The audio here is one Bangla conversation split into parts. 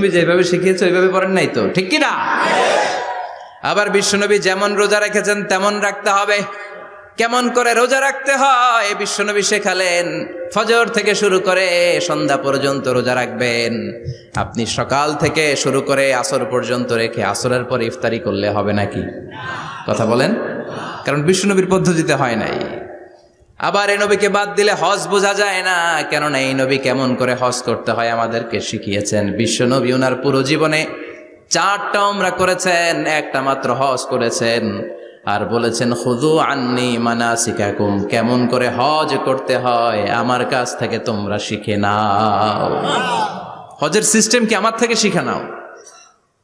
নবী যেভাবে শিখিয়েছে, ওইভাবে পড়েন নাই তো? ঠিক কি না আবার বিশ্বনবী যেমন রোজা রেখেছেন, তেমন রাখতে হবে। কেমন করে রোজা রাখতে হয়? বিশ্বনবী শেখালেন, ফজর থেকে শুরু করে সন্ধ্যা পর্যন্ত রোজা রাখবেন। আপনি সকাল থেকে শুরু করে আসর পর্যন্ত রেখে আসরের পর ইফতারি করলে হবে নাকি? কথা বলেন? কারণ বিশ্বনবীর পদ্ধতিতে হয় নাই। আবার এই নবীকে বাদ দিলে হজ বোঝা যায় না। কেননা এই নবী কেমন করে হজ করতে হয় আমাদেরকে শিখিয়েছেন। বিশ্ব নবী ওনার পুরো জীবনে চারটা ওমরা করেছেন, একটা মাত্র হজ করেছেন। আর বলেছেন খুদু আন্নি মানা শিকাকুম কেমন করে হজ করতে হয়, আমার কাছ থেকে তোমরা শিখে নাও। হজের সিস্টেম কি আমার থেকে শিখে নাও?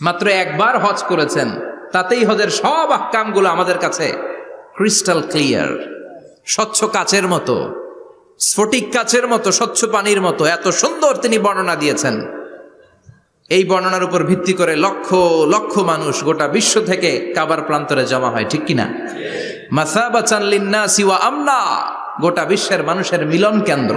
মাত্র একবার হজ করেছেন, তাতেই হজের সব আকামগুলো আমাদের কাছে ক্রিস্টাল ক্লিয়ার স্বচ্ছ কাচের মতো, স্ফটিক কাচের মতো, স্বচ্ছ পানির মতো, এত সুন্দর তিনি বর্ণনা দিয়েছেন। এই বর্ণনার উপর ভিত্তি করে লক্ষ লক্ষ মানুষ গোটা বিশ্ব থেকে কাবার প্রান্তরে জমা হয়, ঠিক কিনা? আমনা, গোটা বিশ্বের মানুষের মিলন কেন্দ্র।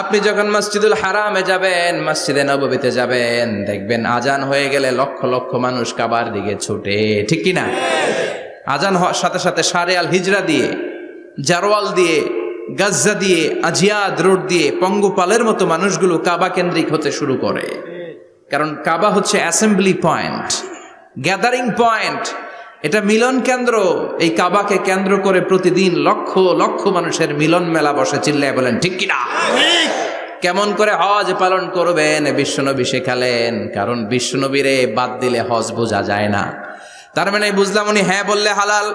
আপনি যখন মসজিদুল হারামে যাবেন, মসজিদে নববীতে যাবেন, দেখবেন আজান হয়ে গেলে লক্ষ লক্ষ মানুষ কাবার দিকে ছুটে, ঠিক কিনা? আজান হওয়ার সাথে সাথে সারে আল হিজরা দিয়ে জারোয়াল দিয়ে, গাজ্জা দিয়ে, আজিয়াদ, রোড দিয়ে, পঙ্গপালের মতো মানুষগুলো কাবা কেন্দ্রিক হতে শুরু করে। কারণ কাবা হচ্ছে অ্যাসেম্বলি পয়েন্ট, গ্যাদারিং পয়েন্ট। এটা মিলন কেন্দ্র, এই কাবাকে কেন্দ্র করে প্রতিদিন লক্ষ লক্ষ মানুষের মিলন মেলা বসে, চিল্লায় বলেন, ঠিক কিনা? কেমন করে হজ পালন করবেন, বিশ্বনবী শেখালেন, কারণ বিশ্বনবীরে বাদ দিলে হজ বোঝা যায় না। তার মানে বুঝলাম উনি হ্যাঁ বললে হালাল।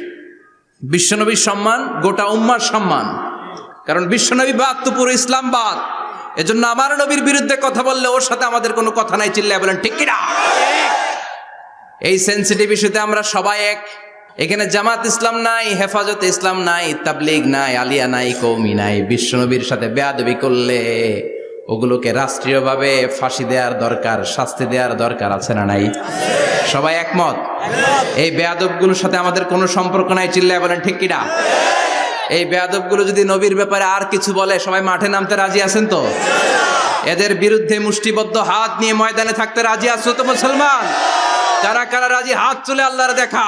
বিশ্বনবীর সম্মান, গোটা উম্মার সম্মান। কারণ বিশ্বনবী বাদ তো পুরো ইসলাম বাদ। এজন্য আমার নবীর বিরুদ্ধে কথা বললে ওর সাথে আমাদের কোনো কথা নাই, চিল্লায় বলেন, ঠিক কিনা? এই সেন্সিটিভ ইস্যুতে আমরা সবাই এক। এখানে জামাত ইসলাম নাই, হেফাজত ইসলাম নাই, তাবলিগ নাই, আলিয়া নাই কৌমি নাই, বিশ্বনবীর সাথে বেয়াদবি করলে ওগুলোকে রাষ্ট্রীয়ভাবে ফাঁসি দেওয়ার দরকার, শাস্তি দেওয়ার দরকার আছে না নাই? সবাই একমত? এই বেয়াদবগুলোর সাথে আমাদের কোনো সম্পর্ক নাই, চিল্লায় বলেন, ঠিক কিনা? এই বেয়াদবগুলো যদি নবীর ব্যাপারে আর কিছু বলে, সবাই মাঠে নামতে রাজি আছেন তো? এদের বিরুদ্ধে মুষ্টিবদ্ধ হাত নিয়ে ময়দানে থাকতে রাজি আছো তো মুসলমান? কারা কারা রাজি, হাত তুলে আল্লাহর দেখা।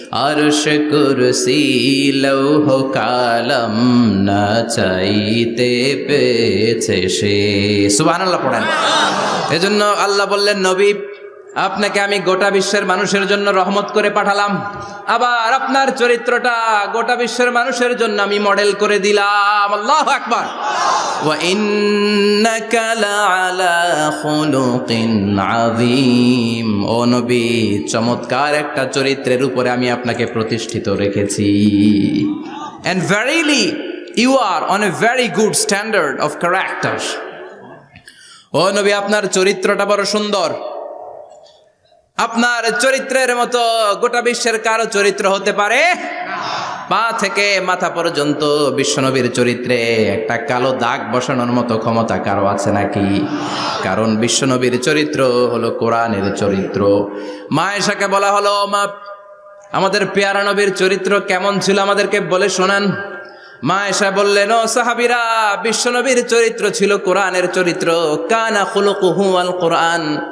আরশ কুরসি লৌহ কালম না চাইতে পেয়েছে সে। সুবহানাল্লাহ পড়েন। এজন্য আল্লাহ বললেন, নবী, আপনাকে আমি গোটা বিশ্বের মানুষের জন্য রহমত করে পাঠালাম। আবার আপনার চরিত্রটা গোটা বিশ্বের মানুষের জন্য আমি মডেল করে দিলাম। আল্লাহ আকবার। ইন্নাকা লাআলা খুলুকিন আযীম ও নবী, চমৎকার একটা চরিত্রের উপরে আমি আপনাকে প্রতিষ্ঠিত রেখেছি। And verily you are on a very good standard of character ও নবী, আপনার চরিত্রটা বড় সুন্দর। আপনার চরিত্রের মতো গোটা বিশ্বের কারও চরিত্র হতে পারে? পা থেকে মাথা পর্যন্ত বিশ্বনবীর চরিত্রে একটা কালো দাগ বসানোর মতো ক্ষমতা কারও আছে নাকি? কারণ বিশ্বনবীর চরিত্র হলো কোরআনের চরিত্র। মা এসাকে বলা হলো, মা, আমাদের পেয়ারা নবীর চরিত্র কেমন ছিল আমাদেরকে বলে শোনান। মা এসা বললেন, ও সাহাবিরা, বিশ্বনবীর চরিত্র ছিল কোরআনের চরিত্র। কানা খুলুকুহু আল কোরআন।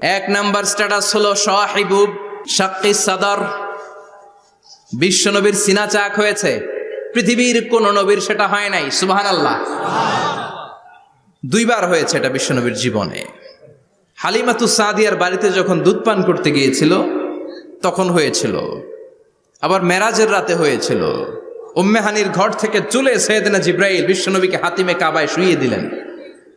এক নাম্বার স্ট্যাটাস হলো সাহিবুব শাক্কি সাদর। বিশ্বনবীর সিনা চাক হয়েছে। পৃথিবীর কোন নবীর সেটা হয় নাই সুবাহান আল্লাহ দুইবার হয়েছে এটা বিশ্বনবীর জীবনে। হালিমাতু সাদিয়ার বাড়িতে যখন দুধ পান করতে গিয়েছিল, তখন হয়েছিল। আবার মেরাজের রাতে হয়েছিল। উম্মেহানির ঘর থেকে চলে সৈয়দনা জিব্রাইল বিশ্বনবীকে হাতিমে কাবায় শুইয়ে দিলেন।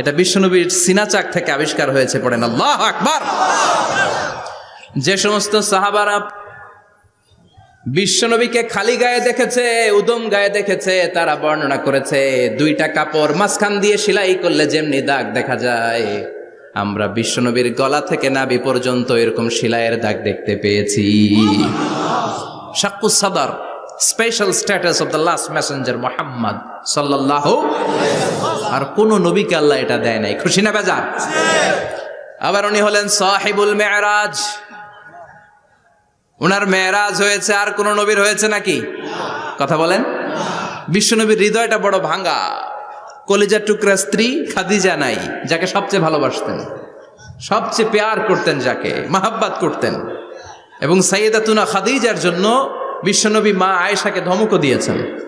এটা বিশ্বনবীর সিনাচাক থেকে আবিষ্কার হয়েছে, পড়েন আল্লাহ আকবার। যে সমস্ত সাহাবারা বিশ্বনবীকে খালি গায়ে দেখেছে, উদম গায়ে দেখেছে, তারা বর্ণনা করেছে, দুইটা কাপড় মাঝখান দিয়ে সেলাই করলে যেমনি দাগ দেখা যায়। আমরা বিশ্বনবীর গলা থেকে নাবি পর্যন্ত এরকম সেলাইয়ের দাগ দেখতে পেয়েছি। শাক্কু সাদার, special status of the last messenger Muhammad. সাল্লাহ আর কোন নবীকে আল্লাহ এটা দেয় নাই। খুশি না বেজার? আবার উনি হলেন সাহেবুল মেয়ারাজ ওনার মেয়েরাজ হয়েছে আর কোন নবীর হয়েছে নাকি? কথা বলেন। বিশ্বনবীর হৃদয়টা বড় ভাঙ্গা কলিজার টুকরা স্ত্রী খাদিজা নাই, যাকে সবচেয়ে ভালোবাসতেন। সবচেয়ে পেয়ার করতেন যাকে, মাহাব্বাত করতেন। এবং সাইয়েদাতুনা খাদিজার জন্য বিশ্বনবী মা আয়েশাকে ধমকও দিয়েছেন।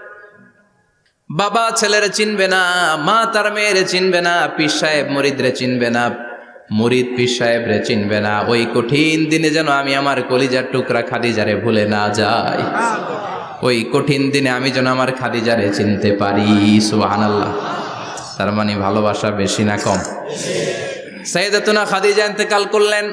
বাবা ছেলেরে চিনবে না, মা তার মেয়েরে চিনবে না, পীর সাহেব মরিদরে চিনবে না, মুরিদ পীর সাহেব রে চিনবে না। ওই কঠিন দিনে যেন আমি আমার কলিজার টুকরা খাদিজারে ভুলে না যাই। ওই কঠিন দিনে আমি যেন আমার খাদিজারে চিনতে পারি সুবাহান আল্লাহ তার মানে ভালোবাসা বেশি না কম? সাইদাতুনা খাদিজা ইন্তেকাল করলেন।